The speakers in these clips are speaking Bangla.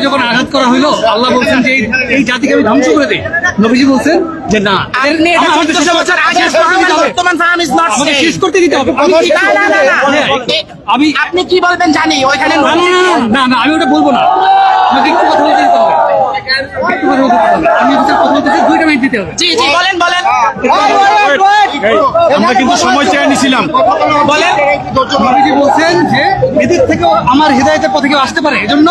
যখন আঘাত করা হইল আল্লাহ বলছেন যে এই- জাতিকে আমি ধ্বংস করে দেই। নবীজি বলছেন যে না আপনি এটা আমার- আমাকে 1400 বছর আগে শেষ করতে দিতে হবে। বর্তমান ফাহাম is not আমাকে same। শেষ করতে দিতে হবে। আমি কি- না, না, না, না। হ্যাঁ, আমি আপনি কি বলবেন জানি ওইখানে না না আমি ওটা বলব না। আমাকে একটু কথা বলতে দিতে হবে। আমি কথা বলতেছি দুইটা মিনিট দিতে হবে। জি জি বলেন বলেন। আমরা কিন্তু সময় চেয়ে নিছিলাম বলেন। বলছেন যে এদের থেকেও আমার হৃদায়তের পথে কেউ আসতে পারে? এজন্য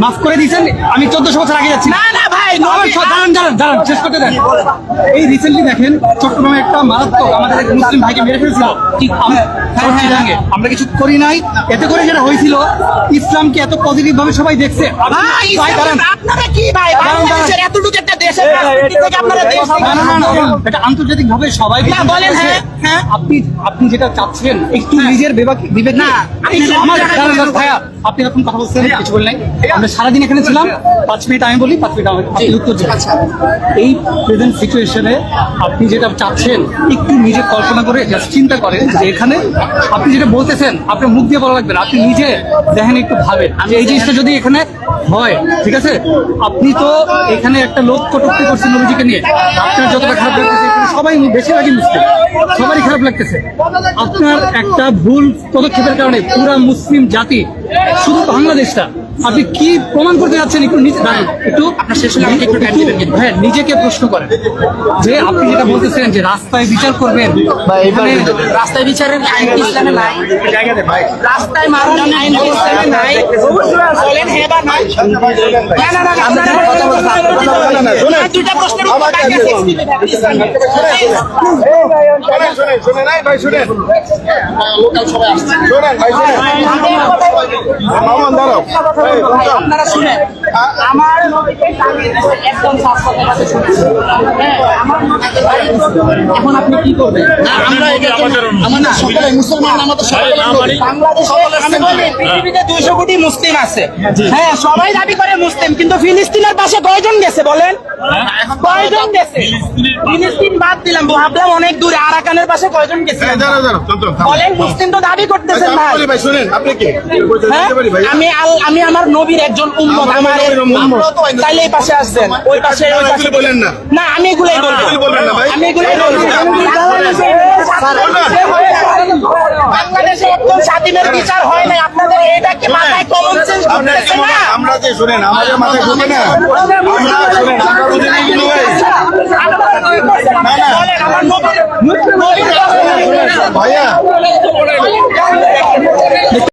মাফ করে দিয়েছেন। আমি চোদ্দশো বছর আগে যাচ্ছি। না না ভাই আমার নবী- সব- দাঁড়ান দাঁড়ান দাঁড়ান শেষ করতে দেন। এই রিসেন্টলি দেখেন চট্টগ্রামে একটা মারাত্মক আমাদের এক মুসলিম ভাইকে মেরে ফেলছিল। আম- আমরা কিছু করি নাই। এতে করে যেটা হয়েছিল ইসলামকে এত পজিটিভ ভাবে সবাই দেখছে। আপনারা কি ভাই? এতটুকু একটা দেশের রাজনীতি থেকে আপনারা দেশ না, না, না, না, এটা আন্তর্জাতিক ভাবে সবাই না, বলেন, হ্যাঁ, হ্যাঁ। আপনি আপনি যেটা চাচ্ছেন একটু নিজের বিবেক বিবেক না, আপনি আমি আমার ভাইয়া। এখন কথা বলছেন কিছু বললেন আমরা সারাদিন এখানে ছিলাম পাঁচ মিনিট আমি বলি পাঁচ মিনিট আমি- আপনি উত্তর এই প্রেজেন্ট সিচুয়েশনে আপনি যেটা চাচ্ছেন একটু নিজে কল্পনা করে চিন্তা করেন যে এখানে আপনি যেটা বলতেছেন আপনার মুখ দিয়ে বলা লাগবে না। আপনি নিজে দেখেন একটু ভাবেন। যে এই জিনিসটা যদি এখানে হয় ঠিক আছে? আপনি তো এখানে একটা লোক কটুক্তি করছে নবীজিকে নিয়ে। আপনার যতটা খারাপ লাগতেছে সবাই বেশি বেশিরভাগই মুসলিম। সবারই খারাপ লাগতেছে। আপনার একটা ভুল পদক্ষেপের কারণে পুরা মুসলিম জাতি, শুধু বাংলাদেশটা আপনি কি প্রমাণ করতে যাচ্ছেন? একটু নিজে একটু আপনার শেষ হলে আমাকে একটু time দিবেন। হ্যাঁ নিজেকে প্রশ্ন করেন। যে আপনি যেটা বলতেছেন যে রাস্তায় বিচার করবেন এখানে রাস্তায় বিচারের আইন কি ইসলামে নাই? রাস্তায় মারার আইন ইসলামে নাই? বলেন হ্যাঁ বা নাই। না না না আপনারা কথা বলছেন দুইটা প্রশ্নের উত্তর বাকি আছে ইসলামে শোনেন শোনেন শোনেন। এই ভাই শোনেন শোনেন ভাই শোনেন। মামন দাঁড়াও। আপনারা শুনেন। আমার নবীকে জানিয়েছে একদম কাছে শুনেন। হ্যাঁ, আমার নবীকে জানিয়েছে। এখন আপনি কি করবেন? আমাদের সকলে মুসলমান আমাদের সকলে বাংলাদেশে পৃথিবীতে দুইশো কোটি মুসলিম আছে। হ্যাঁ সবাই দাবি করে মুসলিম কিন্তু ফিলিস্তিনের পাশে কয়জন গেছে বলেন? কয়জন গেছে? ফিলিস্তিন বাদ দিলাম ভাবলাম অনেক দূরে আরাকানের পাশে কয়জন গেছে? থামো। বলেন মুসলিম তো দাবি করতেছেন আচ্ছা, ভাই। শুনেন আপনি কি? হ্যাঁ? আমি আমার নবীর একজন উম্মত আমার তাইলে এই পাশে আসছেন। ওই পাশে ওই পাশে। বলেন না। না আমি এগুলাই বলব। না। আমি এগুলাই বলব। বাংলাদেশে একদম স্বাধীনের বিচার হয় নাই। আপনাদের এটা কি মাথায় কমন সেন্স করতেছে না? আমরা যে শুনেন? আমাদের মাথায় ঢুকে না? আমরা শুনেন আমরা বুঝি না না, না।